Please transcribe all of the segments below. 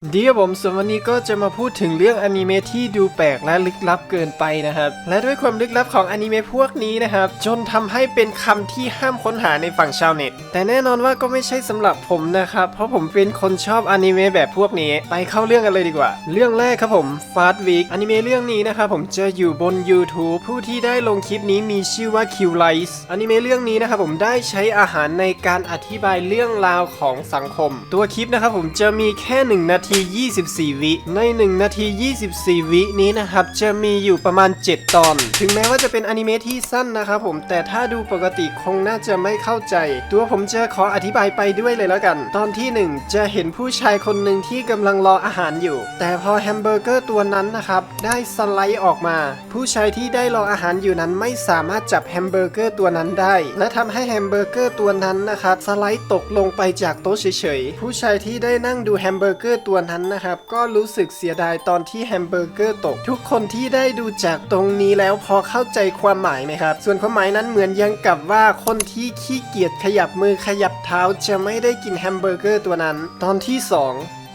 เดียวผมส่วนวันนี้ก็จะมาพูดถึงเรื่องอนิเมะที่ดูแปลกและลึกลับเกินไปนะครับ และด้วยความลึกลับของอนิเมะพวกนี้นะครับ จนทำให้เป็นคำที่ห้ามค้นหาในฝั่งชาวเน็ต แต่แน่นอนว่าก็ไม่ใช่สำหรับผมนะครับ เพราะผมเป็นคนชอบอนิเมะแบบพวกนี้ ไปเข้าเรื่องกันเลยดีกว่า เรื่องแรกครับผม Fast Week อนิเมะเรื่องนี้นะครับผมจะอยู่บน YouTube ผู้ที่ได้ลงคลิปนี้มีชื่อว่า Q Lice อนิเมะเรื่องนี้นะครับผมได้ใช้อาหารในการอธิบายเรื่องราวของสังคม ตัวคลิปนะครับผมจะมีแค่1นาทีที 24 วิ ใน 1 นาที 24 วินี้นะครับ จะมีอยู่ประมาณ 7 ตอน ถึงแม้ว่าจะเป็นอนิเมะที่สั้นนะครับผม แต่ถ้าดูปกติคงน่าจะไม่เข้าใจ ตัวผมจะขออธิบายไปด้วยเลยแล้วกัน ตอนที่ 1 จะเห็นผู้ชายคนหนึ่งที่กำลังรออาหารอยู่ แต่พอแฮมเบอร์เกอร์ตัวนั้นนะครับ ได้สไลด์ออกมา ผู้ชายที่ได้รออาหารอยู่นั้นไม่สามารถจับแฮมเบอร์เกอร์ตัวนั้นได้ และทำให้แฮมเบอร์เกอร์ตัวนั้นนะครับสไลด์ตกลงไปจากโต๊ะเฉยๆ ผู้ชายที่ได้นั่งดูแฮมเบอร์เกอร์ตัวนั้นนะครับ ก็รู้สึกเสียดายตอนที่แฮมเบอร์เกอร์ตก ทุกคนที่ได้ดูจากตรงนี้แล้วพอเข้าใจความหมายไหมครับ ส่วนความหมายนั้นเหมือนยังกับว่าคนที่ขี้เกียจขยับมือขยับเท้าจะไม่ได้กินแฮมเบอร์เกอร์ตัวนั้น ตอนที่สอง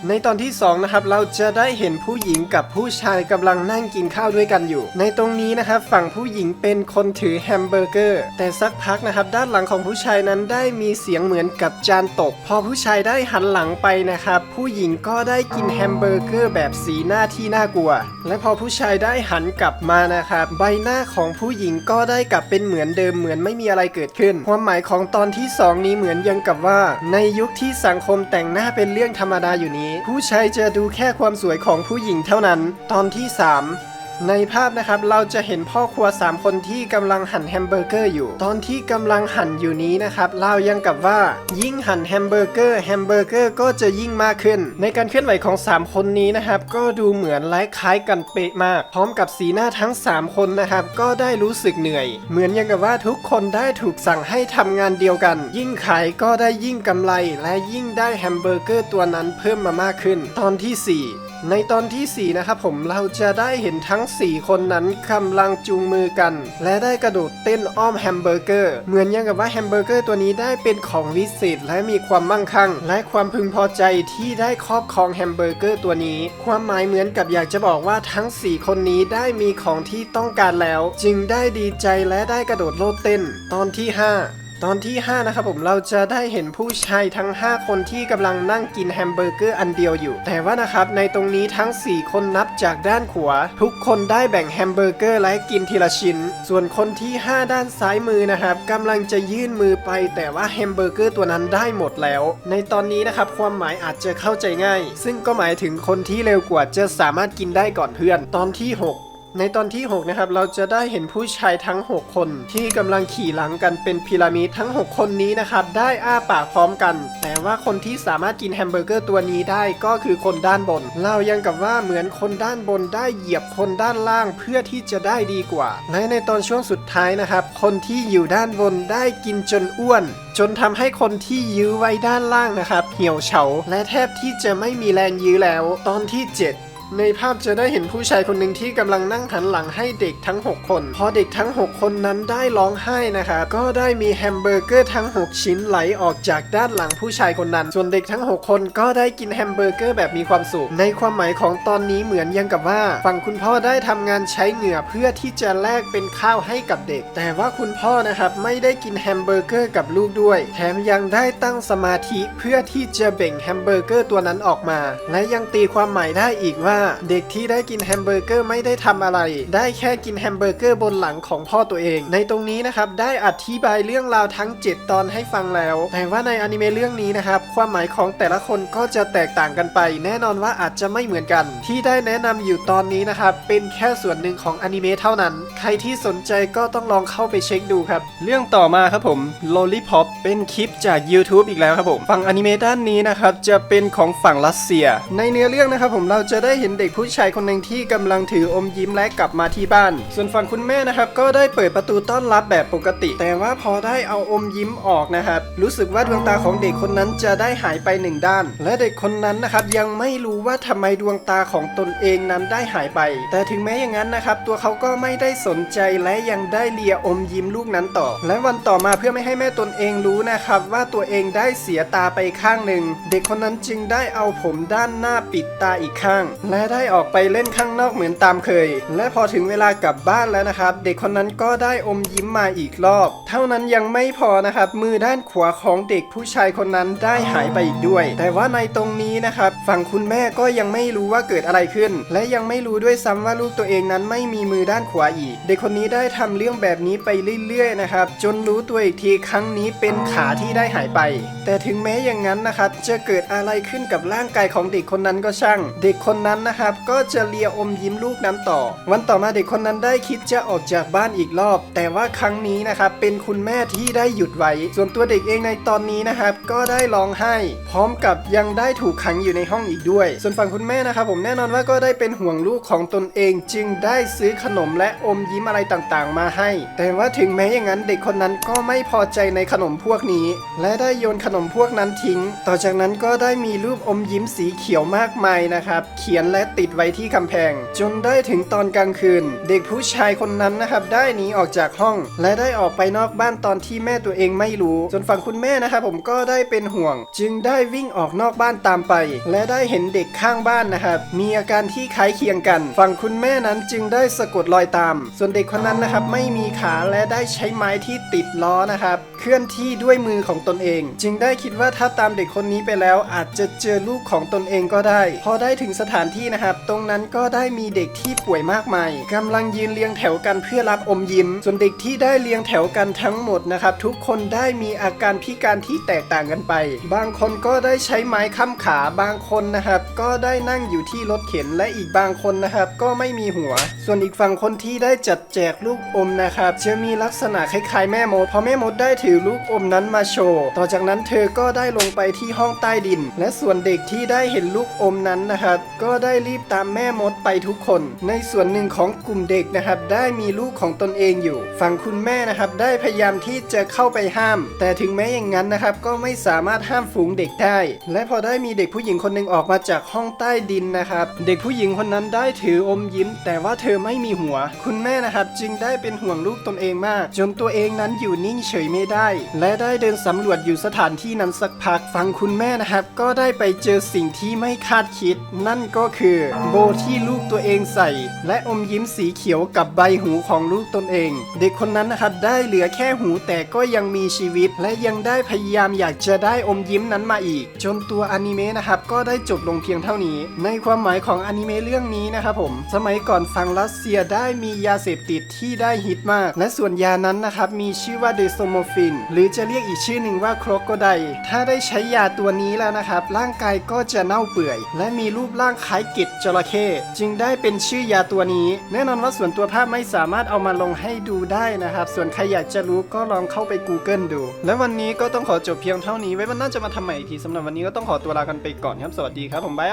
ในตอนที่ 2 นะครับ เราจะได้เห็นผู้หญิงกับผู้ชายกำลังนั่งกินข้าวด้วยกันอยู่ ในตรงนี้นะครับ ฝั่งผู้หญิงเป็นคนถือแฮมเบอร์เกอร์ แต่สักพักนะครับ ด้านหลังของผู้ชายนั้นได้มีเสียงเหมือนกับจานตก พอผู้ชายได้หันหลังไปนะครับ ผู้หญิงก็ได้กินแฮมเบอร์เกอร์แบบสีหน้าที่น่ากลัว และพอผู้ชายได้หันกลับมานะครับใบหน้าของผู้หญิงก็ได้กลับเป็นเหมือนเดิมเหมือนไม่มีอะไรเกิดขึ้น ความหมายของตอนที่สองนี้เหมือนยังกับว่า ในยุคที่สังคมแต่งหน้าเป็นเรื่องธรรมดาอยู่นี้ผู้ชายจะดูแค่ความสวยของผู้หญิงเท่านั้น ตอนที่ 3 ในภาพนะครับเราจะเห็นพ่อครัว 3 คนที่กำลังหั่นแฮมเบอร์เกอร์อยู่ ตอนที่กำลังหั่นอยู่นี้นะครับเรายังกับว่ายิ่งหั่นแฮมเบอร์เกอร์แฮมเบอร์เกอร์ก็จะยิ่งมากขึ้น ในการเคลื่อนไหวของ 3 คนนี้นะครับก็ดูเหมือนและคล้ายกันเป๊ะมาก พร้อมกับสีหน้าทั้ง 3 คนนะครับก็ได้รู้สึกเหนื่อย เหมือนยังกับว่าทุกคนได้ถูกสั่งให้ทำงานเดียวกัน ยิ่งขายก็ได้ยิ่งกำไร และยิ่งได้แฮมเบอร์เกอร์ตัวนั้นเพิ่มมามากขึ้น ตอนที่สี่ ในตอนที่ 4 นะครับผมเราจะได้เห็นทั้ง 4 คนนั้นกำลังจูงมือกัน และได้กระโดดเต้นอ้อมแฮมเบอร์เกอร์ เหมือนยังกับว่าแฮมเบอร์เกอร์ตัวนี้ได้เป็นของวิเศษและมีความมั่งคั่ง และความพึงพอใจที่ได้ครอบครองแฮมเบอร์เกอร์ตัวนี้ ความหมายเหมือนกับอยากจะบอกว่าทั้ง 4 คนนี้ได้มีของที่ต้องการแล้ว จึงได้ดีใจและได้กระโดดโลดเต้น ตอนที่ 5 ตอนที่ 5 นะครับผมเราจะได้เห็นผู้ชายทั้ง 5 คนที่กำลังนั่งกินแฮมเบอร์เกอร์อันเดียวอยู่ แต่ว่านะครับในตรงนี้ทั้ง 4 คนนับจากด้านขวา ทุกคนได้แบ่งแฮมเบอร์เกอร์และกินทีละชิ้น ส่วนคนที่ 5 ด้านซ้ายมือนะครับกำลังจะยื่นมือไป แต่ว่าแฮมเบอร์เกอร์ตัวนั้นได้หมดแล้ว ในตอนนี้นะครับความหมายอาจจะเข้าใจง่าย ซึ่งก็หมายถึงคนที่เร็วกว่าจะสามารถกินได้ก่อนเพื่อน ตอนที่ 6 ในตอนที่ 6 นะครับ เราจะได้เห็นผู้ชายทั้ง 6 คน ที่กำลังขี่หลังกันเป็นพีระมิดทั้ง 6 คนนี้นะครับ ได้อ้าปากพร้อมกัน แต่ว่าคนที่สามารถกินแฮมเบอร์เกอร์ตัวนี้ได้ก็คือคนด้านบน เรายังกับว่าเหมือนคนด้านบนได้เหยียบคนด้านล่างเพื่อที่จะได้ดีกว่า และในตอนช่วงสุดท้ายนะครับ คนที่อยู่ด้านบนได้กินจนอ้วน จนทำให้คนที่ยื้อไว้ด้านล่างนะครับ เหี่ยวเฉาและแทบที่จะไม่มีแรงยื้อแล้ว ตอนที่ 7 ในภาพจะได้เห็นผู้ชายคนหนึ่งที่กำลังนั่งหันหลังให้เด็กทั้ง 6 คน พอเด็กทั้ง 6 คนนั้นได้ร้องไห้นะครับ ก็ได้มีแฮมเบอร์เกอร์ทั้ง 6 ชิ้นไหลออกจากด้านหลังผู้ชายคนนั้น ส่วนเด็กทั้ง 6 คนก็ได้กินแฮมเบอร์เกอร์แบบมีความสุข ในความหมายของตอนนี้เหมือนยังกับว่า ฝั่งคุณพ่อได้ทำงานใช้เหงื่อเพื่อที่จะแลกเป็นข้าวให้กับเด็ก แต่ว่าคุณพ่อนะครับไม่ได้กินแฮมเบอร์เกอร์กับลูกด้วย แถมยังได้ตั้งสมาธิเพื่อที่จะเบ่งแฮมเบอร์เกอร์ตัวนั้นออกมา และยังตีความหมายได้อีกว่าเด็กที่ได้กินแฮมเบอร์เกอร์ไม่ได้ทำอะไร ได้แค่กินแฮมเบอร์เกอร์บนหลังของพ่อตัวเอง ในตรงนี้นะครับได้อธิบายเรื่องราวทั้ง 7 ตอนให้ฟังแล้ว แต่ว่าในอนิเมะเรื่องนี้นะครับความหมายของแต่ละคนก็จะแตกต่างกันไป แน่นอนว่าอาจจะไม่เหมือนกัน ที่ได้แนะนำอยู่ตอนนี้นะครับเป็นแค่ส่วนหนึ่งของอนิเมะเท่านั้น ใครที่สนใจก็ต้องลองเข้าไปเช็คดูครับ เรื่องต่อมาครับผม Lollipop เป็นคลิปจาก YouTube อีกแล้วครับผม ฝั่งอนิเมะด้านนี้นะครับจะเป็นของฝั่งรัสเซีย ในเนื้อเรื่องนะครับผมเราจะได้เห็นเด็กผู้ชายคนหนึ่งที่กำลังถืออมยิ้มและกลับมาที่บ้าน ส่วนฝั่งคุณแม่นะครับก็ได้เปิดประตูต้อนรับแบบปกติ แต่ว่าพอได้เอาอมยิ้มออกนะครับ รู้สึกว่าดวงตาของเด็กคนนั้นจะได้หายไปหนึ่งด้าน และเด็กคนนั้นนะครับยังไม่รู้ว่าทำไมดวงตาของตนเองนั้นได้หายไป แต่ถึงแม้อย่างนั้นนะครับ ตัวเขาก็ไม่ได้สนใจและยังได้เลียอมยิ้มลูกนั้นต่อ และวันต่อมาเพื่อไม่ให้แม่ตนเองรู้นะครับ ว่าตัวเองได้เสียตาไปข้างหนึ่ง เด็กคนนั้นจึงได้เอาผมด้านหน้าปิดตาอีกข้างและได้ออกไปเล่นข้างนอกเหมือนตามเคย และพอถึงเวลากลับบ้านแล้วนะครับ เด็กคนนั้นก็ได้อมยิ้มมาอีกรอบ เท่านั้นยังไม่พอนะครับ มือด้านขวาของเด็กผู้ชายคนนั้นได้หายไปอีกด้วย แต่ว่าในตรงนี้นะครับ ฝั่งคุณแม่ก็ยังไม่รู้ว่าเกิดอะไรขึ้น และยังไม่รู้ด้วยซ้ำว่าลูกตัวเองนั้นไม่มีมือด้านขวาอีก เด็กคนนี้ได้ทำเรื่องแบบนี้ไปเรื่อยๆนะครับ จนรู้ตัวอีกทีครั้งนี้เป็นขาที่ได้หายไป แต่ถึงแม้อย่างนั้นนะครับจะเกิดอะไรขึ้นกับร่างกายของเด็กคนนั้นก็ช่าง เด็กคนนั้นนะครับ ก็จะเลียอมยิ้มลูกนั้นต่อ วันต่อมาเด็กคนนั้นได้คิดจะออกจากบ้านอีกรอบ แต่ว่าครั้งนี้นะครับเป็นคุณแม่ที่ได้หยุดไว้ ส่วนตัวเด็กเองในตอนนี้นะครับ ก็ได้ร้องไห้ พร้อมกับยังได้ถูกขังอยู่ในห้องอีกด้วย ส่วนฝั่งคุณแม่นะครับ ผมแน่นอนว่าก็ได้เป็นห่วงลูกของตนเอง จึงได้ซื้อขนมและอมยิ้มอะไรต่างๆ มาให้ แต่ว่าถึงแม้อย่างนั้นเด็กคนนั้นก็ไม่พอใจในขนมพวกนี้ และได้โยนขนมพวกนั้นทิ้ง ต่อจากนั้นก็ได้มีรูปอมยิ้มสีเขียวมากมายนะครับ เขียนและติดไว้ที่กำแพง จนได้ถึงตอนกลางคืน เด็กผู้ชายคนนั้นนะครับได้หนีออกจากห้อง และได้ออกไปนอกบ้านตอนที่แม่ตัวเองไม่รู้ส่วนฝั่งคุณแม่นะครับผมก็ได้เป็นห่วง จึงได้วิ่งออกนอกบ้านตามไป และได้เห็นเด็กข้างบ้านนะครับมีอาการที่คล้ายเคียงกัน ฝั่งคุณแม่นั้นจึงได้สะกดรอยตาม ส่วนเด็กคนนั้นนะครับไม่มีขาและได้ใช้ไม้ที่ติดล้อนะครับเคลื่อนที่ด้วยมือของตนเอง จึงได้คิดว่าถ้าตามเด็กคนนี้ไปแล้ว อาจจะเจอลูกของตนเองก็ได้ พอได้ถึงสถานที่นะครับ ตรงนั้นก็ได้มีเด็กที่ป่วยมากมายกำลังยืนเรียงแถวกันเพื่อรับอมยิ้ม ส่วนเด็กที่ได้เรียงแถวกันทั้งหมดนะครับ ทุกคนได้มีอาการพิการที่แตกต่างกันไป บางคนก็ได้ใช้ไม้ค้ำขาบางคนนะครับ ก็ได้นั่งอยู่ที่รถเข็นและอีกบางคนนะครับ ก็ไม่มีหัว ส่วนอีกฝั่งคนที่ได้จัดแจกลูกอมนะครับจะมีลักษณะคล้ายๆแม่มดพอแม่มดได้ถือลูกอมนั้นมาโชว์ ต่อจากนั้นเธอก็ได้ลงไปที่ห้องใต้ดิน และส่วนเด็กที่ได้เห็นลูกอมนั้นนะครับ ก็ได้ได้รีบตามแม่มดไปทุกคน ในส่วนหนึ่งของกลุ่มเด็กนะครับ ได้มีลูกของตนเองอยู่ ฝั่งคุณแม่นะครับ ได้พยายามที่จะเข้าไปห้าม แต่ถึงแม้อย่างนั้นนะครับ ก็ไม่สามารถห้ามฝูงเด็กได้ และพอได้มีเด็กผู้หญิงคนหนึ่งออกมาจากห้องใต้ดินนะครับ เด็กผู้หญิงคนนั้นได้ถืออมยิ้ม แต่ว่าเธอไม่มีหัว คุณแม่นะครับจึงได้เป็นห่วงลูกตนเองมาก จนตัวเองนั้นอยู่นิ่งเฉยไม่ได้ และได้เดินสำรวจอยู่สถานที่นั้นสักพัก ฟังคุณแม่นะครับ ก็ได้ไปเจอสิ่งที่ไม่คาดคิด นั่นก็คือโบที่ลูกตัวเองใส่ และอมยิ้มสีเขียวกับใบหูของลูกตนเอง เด็กคนนั้นนะครับได้เหลือแค่หูแต่ก็ยังมีชีวิต และยังได้พยายามอยากจะได้อมยิ้มนั้นมาอีก จนตัวอนิเมะนะครับก็ได้จบลงเพียงเท่านี้ ในความหมายของอนิเมะเรื่องนี้นะครับผม สมัยก่อนฝั่งรัสเซียได้มียาเสพติดที่ได้ฮิตมาก และส่วนยานั้นนะครับมีชื่อว่าเดโซโมฟิน หรือจะเรียกอีกชื่อหนึ่งว่าโครโกไดถ้าได้ใช้ยาตัวนี้แล้วนะครับร่างกายก็จะเน่าเปื่อย และมีรูปร่างคล้ายกล็ดจระเข้จึงได้เป็นชื่อยาตัวนี้ แน่นอนว่าส่วนตัวภาพไม่สามารถเอามาลงให้ดูได้นะครับ ส่วนใครอยากจะรู้ก็ลองเข้าไป Google ดู และวันนี้ก็ต้องขอจบเพียงเท่านี้ไว้วันหน้าจะมาทำใหม่อีกทีสำหรับวันนี้ก็ต้องขอตัวลากันไปก่อนครับสวัสดีครับผมบาย